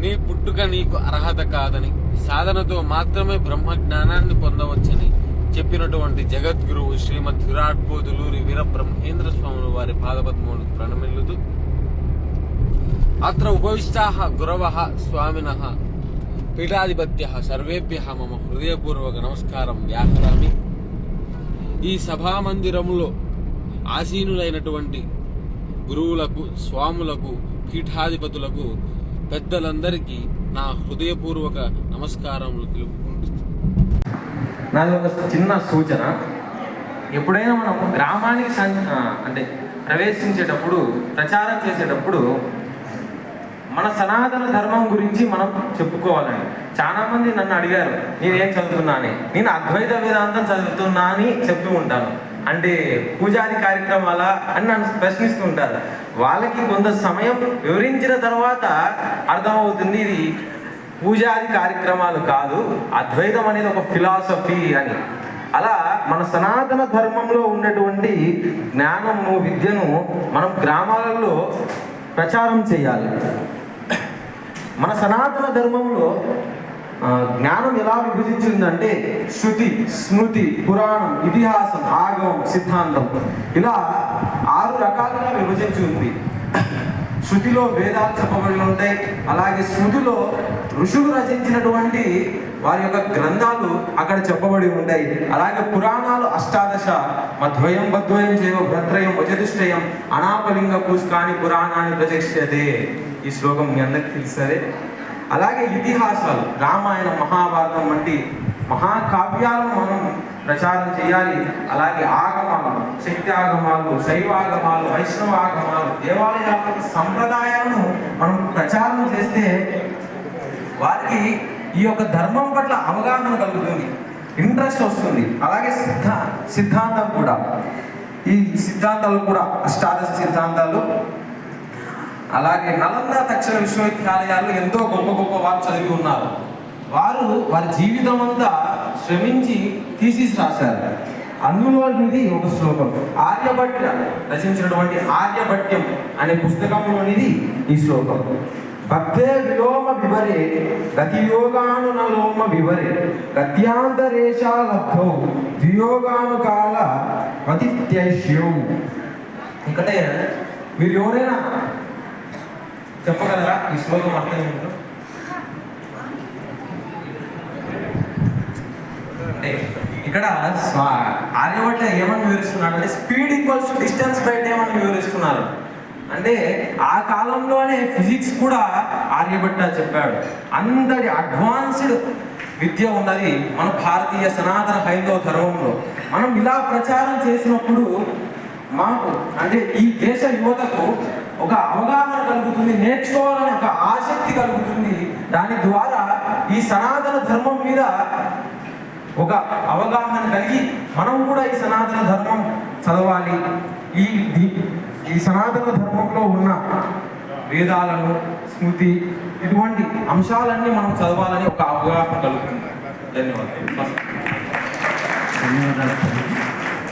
నీ పుట్టుక నీకు అర్హత కాదని సాధనతో మాత్రమే బ్రహ్మ జ్ఞానాన్ని పొందవచ్చని చెప్పినటువంటి జగద్గురువు శ్రీమద్ విరాట్ పోతులూరి వీర బ్రహ్మేంద్ర స్వాములు వారి పాదపద్మములు ప్రణమిల్లుతూ అత్ర ఉపవిష్టాహ గురవ స్వామిన పీఠాధిపత్య సర్వేభ్య మమ హృదయపూర్వక నమస్కారం వ్యాహరామి. ఈ సభామందిరములో ఆసీనులైనటువంటి గురువులకు స్వాములకు పీఠాధిపతులకు పెద్దలందరికీ నా హృదయపూర్వక నమస్కారములు తెలుపుకుంటూ నాది ఒక చిన్న సూచన. ఎప్పుడైనా మనం గ్రామానికి అంటే ప్రవేశించేటప్పుడు ప్రచారం చేసేటప్పుడు మన సనాతన ధర్మం గురించి మనం చెప్పుకోవాలని చాలా మంది నన్ను అడిగారు నేనేం చదువుతున్నా అని నేను అద్వైత వేదాంతం చదువుతున్నా అని చెప్తూ ఉంటాను. అంటే పూజాది కార్యక్రమాల అని నన్ను ప్రశ్నిస్తూ ఉంటారు. వాళ్ళకి కొంత సమయం వివరించిన తర్వాత అర్థమవుతుంది ఇది పూజాది కార్యక్రమాలు కాదు అద్వైతం అనేది ఒక ఫిలాసఫీ అని. అలా మన సనాతన ధర్మంలో ఉన్నటువంటి జ్ఞానము విద్యను మనం గ్రామాలలో ప్రచారం చేయాలి. మన సనాతన ధర్మంలో జ్ఞానం ఎలా విభజించిందంటే శృతి స్మృతి పురాణం ఇతిహాసం ఆగమం సిద్ధాంతం. ఇలా ఆరు రకాలుగా విభజించి ఉంది. శృతిలో వేదాలు చెప్పబడి ఉంటాయి. అలాగే శృతిలో ఋషులు రచించినటువంటి వారి యొక్క గ్రంథాలు అక్కడ చెప్పబడి ఉంటాయి. అలాగే పురాణాలు అష్టాదశ మధ్వయం బద్వయం చేయ భద్రయం వచతుష్టయం అనాపలింగ పుష్కాని పురాణాన్ని ప్రచక్ష్యతే ఈ శ్లోకం మీ అందరికి తెలుసరే అలాగే ఇతిహాసాలు రామాయణ మహాభారతం వంటి మహాకావ్యాలను మనం ప్రచారం చేయాలి. అలాగే ఆగమాలు శక్తి ఆగమాలు శైవాగమాలు వైష్ణవ ఆగమాలు దేవాలయాల సంప్రదాయాలను మనం ప్రచారం చేస్తే వారికి ఈ యొక్క ధర్మం పట్ల అవగాహన కలుగుతుంది ఇంట్రెస్ట్ వస్తుంది. అలాగే సిద్ధ సిద్ధాంతం కూడా. ఈ సిద్ధాంతాలు కూడా అష్టాదశ సిద్ధాంతాలు అలాగే నలంద తక్షణ విశ్వవిద్యాలయాల్లో ఎంతో గొప్ప గొప్ప వారు చదివి ఉన్నారు. వారు వారి జీవితం అంతా శ్రమించి థీసిస్ రాశారు. అందులోనిది ఒక శ్లోకం. ఆర్యభట్ట రచించినటువంటి ఆర్యభట్యం అనే పుస్తకంలోనిది ఈ శ్లోకం. భక్తే విలోమ వివరే గతియోగానునలోమ వివరే గత్యాంతరేషాలబ్ధౌ ద్వియోగానుకాల పతిత్యైష్యౌ ఇక్కడే మీరు ఎవరైనా చెప్పగలరా? ఈ శ్లోకం అర్థం ఏంటో? ఇక్కడ ఆర్యభట్ట ఏమని వివరిస్తున్నాడు అంటే speed equals distance by time అని వివరిస్తున్నారు. అంటే ఆ కాలంలోనే ఫిజిక్స్ కూడా ఆర్యభట్ట చెప్పాడు. అందరి అడ్వాన్స్డ్ విద్య ఉన్నది మన భారతీయ సనాతన హైందవ ధర్మంలో. మనం ఇలా ప్రచారం చేసినప్పుడు మాకు అంటే ఈ దేశ యువతకు ఒక అవగాహన కలుగుతుంది నేర్చుకోవాలని ఒక ఆసక్తి కలుగుతుంది. దాని ద్వారా ఈ సనాతన ధర్మం మీద ఒక అవగాహన కలిగి మనం కూడా ఈ సనాతన ధర్మం చదవాలి. ఈ ఈ- ఈ సనాతన ధర్మంలో ఉన్న వేదాలను స్మృతి ఇటువంటి అంశాలన్నీ మనం చదవాలని ఒక అవగాహన కలుగుతుంది. ధన్యవాదాలు. ధన్యవాదాలు.